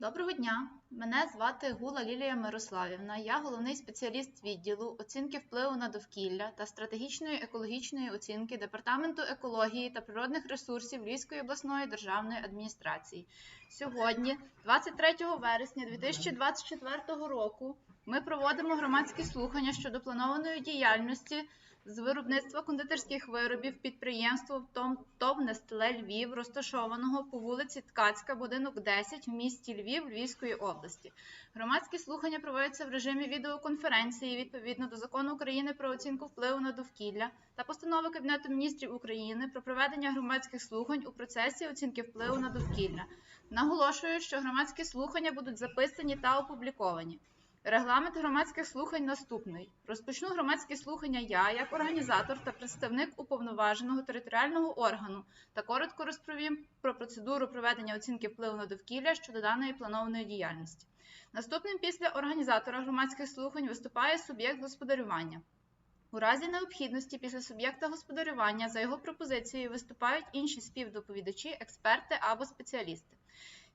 Доброго дня! Мене звати Гула Лілія Мирославівна. Я головний спеціаліст відділу оцінки впливу на довкілля та стратегічної екологічної оцінки Департаменту екології та природних ресурсів Львівської обласної державної адміністрації. Сьогодні, 23 вересня 2024 року, ми проводимо громадські слухання щодо планованої діяльності з виробництва кондитерських виробів підприємства ТОВ Нестле Львів, розташованого по вулиці Ткацька, будинок 10 в місті Львів Львівської області. Громадські слухання проводяться в режимі відеоконференції відповідно до закону України про оцінку впливу на довкілля та постанови Кабінету міністрів України про проведення громадських слухань у процесі оцінки впливу на довкілля. Наголошую, що громадські слухання будуть записані та опубліковані. Регламент громадських слухань наступний. Розпочну громадські слухання я, як організатор та представник уповноваженого територіального органу, та коротко розповім про процедуру проведення оцінки впливу на довкілля щодо даної планованої діяльності. Наступним після організатора громадських слухань виступає суб'єкт господарювання. У разі необхідності після суб'єкта господарювання за його пропозицією виступають інші співдоповідачі, експерти або спеціалісти.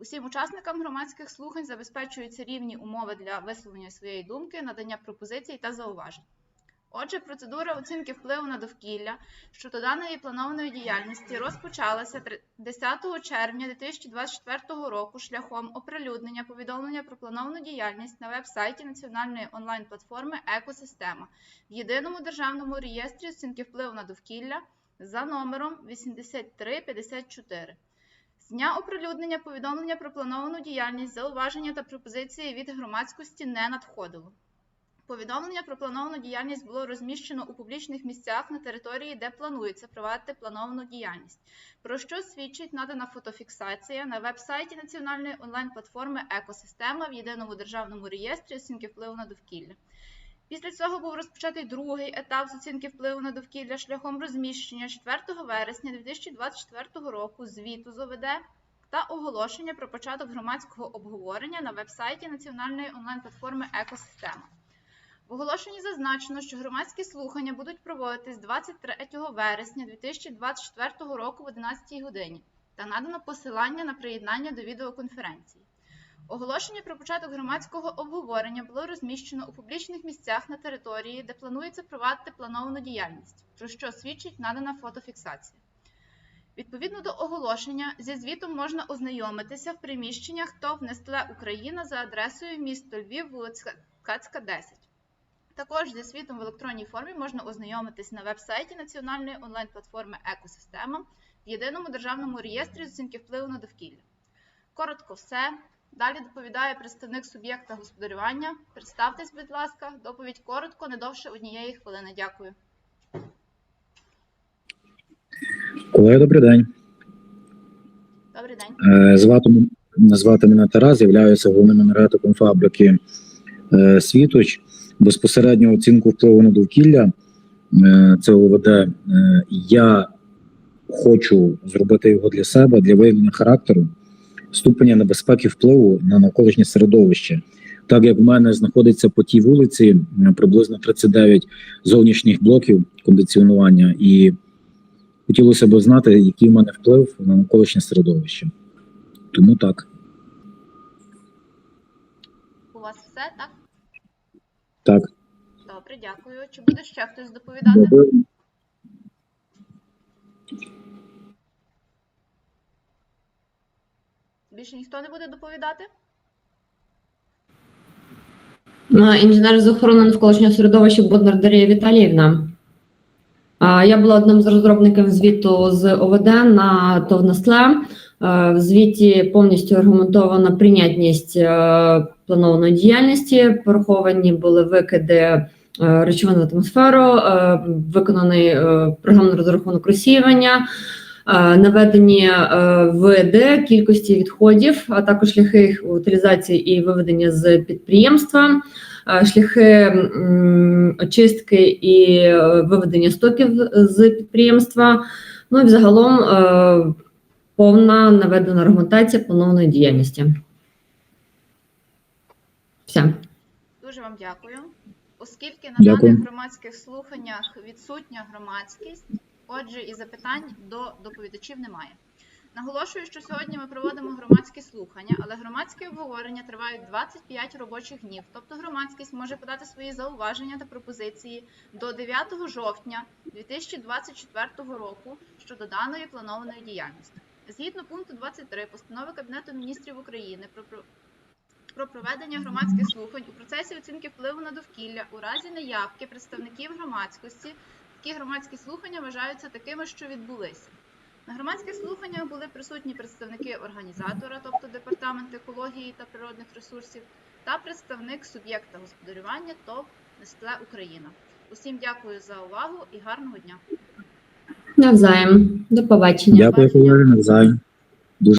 Усім учасникам громадських слухань забезпечуються рівні умови для висловлення своєї думки, надання пропозицій та зауважень. Отже, процедура оцінки впливу на довкілля щодо даної планованої діяльності розпочалася 10 червня 2024 року шляхом оприлюднення повідомлення про плановану діяльність на веб-сайті національної онлайн-платформи Екосистема в єдиному державному реєстрі оцінки впливу на довкілля за номером 8354. Дня оприлюднення повідомлення про плановану діяльність, зауваження та пропозиції від громадськості не надходило. Повідомлення про плановану діяльність було розміщено у публічних місцях на території, де планується провадити плановану діяльність, про що свідчить надана фотофіксація на веб-сайті національної онлайн-платформи Екосистема в єдиному державному реєстрі оцінки впливу на довкілля. Після цього був розпочатий другий етап з оцінки впливу на довкілля шляхом розміщення 4 вересня 2024 року звіту з ОВД та оголошення про початок громадського обговорення на веб-сайті національної онлайн-платформи Екосистема. В оголошенні зазначено, що громадські слухання будуть проводитись 23 вересня 2024 року в 11 годині та надано посилання на приєднання до відеоконференції. Оголошення про початок громадського обговорення було розміщено у публічних місцях на території, де планується провадити плановану діяльність, про що свідчить надана фотофіксація. Відповідно до оголошення, зі звітом можна ознайомитися в приміщеннях ТОВ Нестле Україна за адресою місто Львів, вулиця Кацька, 10. Також зі світом в електронній формі можна ознайомитись на веб-сайті національної онлайн-платформи Екосистема в єдиному державному реєстрі з оцінки впливу на довкілля. Коротко все. Далі доповідає представник суб'єкта господарювання. Представтесь, будь ласка, доповідь коротко, не довше однієї хвилини. Дякую. Колеги, добрий день. Добрий день. Е, Звати, звати мене Тарас, являюся головним енергетиком фабрики е, Світоч. Безпосередньо оцінку впливу на довкілля е, це ОВД. Я хочу зробити його для себе, для виявлення характеру, ступеня небезпеки впливу на навколишнє середовище. Так як в мене знаходиться по тій вулиці приблизно 39 зовнішніх блоків кондиціонування, і хотілося б знати, який в мене вплив на навколишнє середовище. Тому так. У вас все, так? Так. Добре, дякую. Чи буде ще хтось доповідати? Добре. Більше ніхто не буде доповідати? Інженер з охорони навколишнього середовища Боднар Дар'я Віталіївна. Я була одним з розробників звіту з ОВД на ТОВ В звіті повністю аргументована прийнятність планованої діяльності. Пораховані були викиди речовин в атмосферу, виконаний програмний розрахунок розсіювання, е, наведені е, ВД кількості відходів, а також шляхи їх утилізації і виведення з підприємства. е, шляхи очистки і виведення стоків з підприємства. Ну і взагалом повна наведена аргументація планованої діяльності. Все. Дуже вам дякую. Оскільки на даних громадських слуханнях відсутня громадськість, отже, і запитань до доповідачів немає. Наголошую, що сьогодні ми проводимо громадські слухання, але громадські обговорення тривають 25 робочих днів. Тобто громадськість може подати свої зауваження та пропозиції до 9 жовтня 2024 року щодо даної планованої діяльності. Згідно пункту 23 постанови Кабінету міністрів України про про- про проведення громадських слухань у процесі оцінки впливу на довкілля у разі наявки представників громадськості. Такі громадські слухання вважаються такими, що відбулися. На громадських слуханнях були присутні представники організатора, тобто департамент екології та природних ресурсів, та представник суб'єкта господарювання ТОВ Нестле Україна. Усім дякую за увагу і гарного дня! Навзаєм. До побачення. Дякую, навзаєм.